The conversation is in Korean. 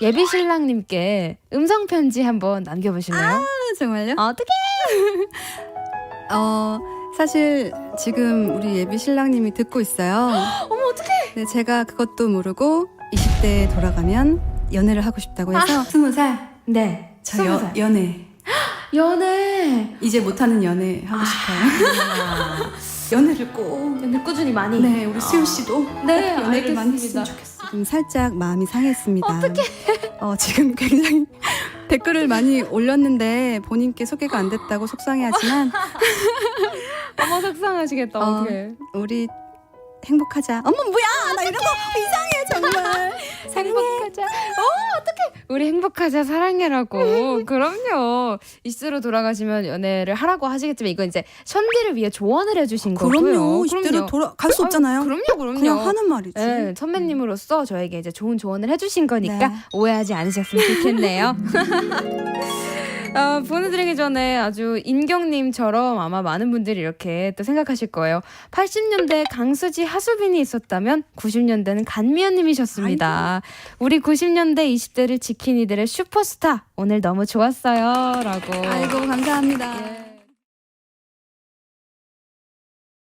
예비 신랑님께 음성 편지 한번 남겨보실래요? 아, 정말요? 어떻게? 어, 사실 지금 우리 예비 신랑님이 듣고 있어요. 어머 어떡해? 네, 제가 그것도 모르고 20대에 돌아가면 연애를 하고 싶다고 해서 스무 살. 네. 저 스무 여, 살. 연애. 연애. 이제 못하는 연애 하고 싶어요. 아, 연애를 꼭. 연애 꾸준히 많이. 네, 우리 수현 씨도 네, 연애를 많이 알겠습니다. 했으면 좋겠어 요. 좀 살짝 마음이 상했습니다. 어떻게? 어, 지금 굉장히 댓글을 많이 올렸는데 본인께 소개가 안 됐다고 속상해하지만 어머 속상하시겠다. 어. 어떡해. 우리 행복하자. 어머 뭐야? 나 이런 거 이상 우리 행복하자 사랑해라고. 그럼요. 이스로 돌아가시면 연애를 하라고 하시겠지만 이건 이제 션디를 위해 조언을 해주신 거고요. 그럼요. 이대로 돌아갈 수 없잖아요. 그럼요, 그럼요. 그냥 하는 말이지. 네, 선배님으로서 저에게 이제 좋은 조언을 해주신 거니까 네. 오해하지 않으셨으면 좋겠네요. 어, 보내드리기 전에 아주 인경님처럼 아마 많은 분들이 이렇게 또 생각하실 거예요. 80년대 강수지 하수빈이 있었다면 90년대는 간미연님이셨습니다. 우리 90년대 20대를 지킨 이들의 슈퍼스타 오늘 너무 좋았어요. 라고. 아이고 감사합니다. 예.